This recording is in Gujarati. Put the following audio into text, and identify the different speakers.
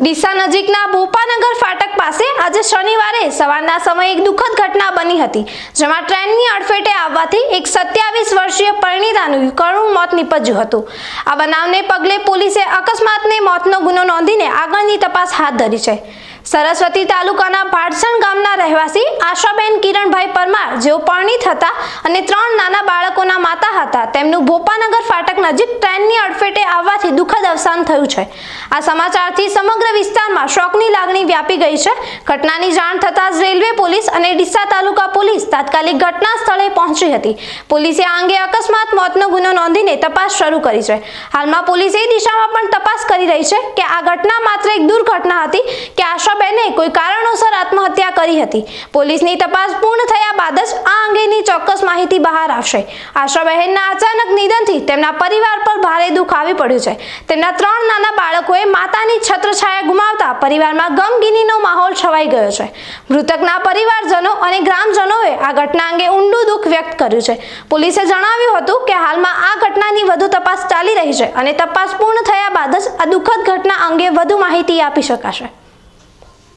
Speaker 1: ડીસા નજીકના ભોપાનગર ફાટક પાસે આજે શનિવારે સવારના સમયે એક દુઃખદ ઘટના બની હતી, જેમાં ટ્રેનની અડફેટે આવવાથી એક સત્યાવીસ વર્ષીય પરિણીતાનું કરુણ મોત નીપજ્યું હતું. આ બનાવને પગલે પોલીસે અકસ્માતને મોતનો ગુનો નોંધીને આગળની તપાસ હાથ ધરી છે. સરસ્વતી તાલુકાના રહેવાસી આશાબેન કિરણભાઈ પરમાર, જેઓ પરણિત હતા અને ત્રણ નાના બાળકોના માતા હતા. તેમનું ભોપાનગર ફાટક નજીક ટ્રેનની અડફેટે આવવાથી દુઃખદ અવસાન થયું છે. આ સમાચારથી સમગ્ર વિસ્તારમાં શોકની લાગણી વ્યાપી ગઈ છે. ઘટનાની જાણ થતાં જ રેલવે પોલીસ અને ડીસા તાલુકા પોલીસ તાત્કાલિક ઘટના સ્થળે પહોંચી હતી. પોલીસે આ અંગે અકસ્માત મોતનો ગુનો નોંધીને તપાસ શરૂ કરી છે. હાલમાં પોલીસ એ દિશામાં પણ તપાસ કરી રહી છે કે આ ઘટના માત્ર એક દુર્ઘટના હતી આશાબેને કોઈ કારણોસર આત્મહત્યા કરી હતી. પોલીસની તપાસ પૂર્ણ થયા બાદ જ આ અંગેની ચોક્કસ માહિતી બહાર આવશે. આશાબહેનના અચાનક નિધનથી તેમના પરિવાર પર ભારે દુઃખ આવી પડ્યું છે. તેમના ત્રણ નાના બાળકોએ માતાની છત્રછાયા ગુમાવતા પરિવારમાં ગમગીનીનો માહોલ છવાઈ ગયો છે. મૃતકના પરિવારજનો અને ગ્રામજનોએ આ ઘટના અંગે ઊંડું દુઃખ વ્યક્ત કર્યું છે. પોલીસે જણાવ્યું હતું કે હાલમાં આ ઘટનાની વધુ તપાસ ચાલી રહી છે અને તપાસ પૂર્ણ થયા બાદ જ આ દુઃખદ ઘટના અંગે વધુ માહિતી આપી શકાશે.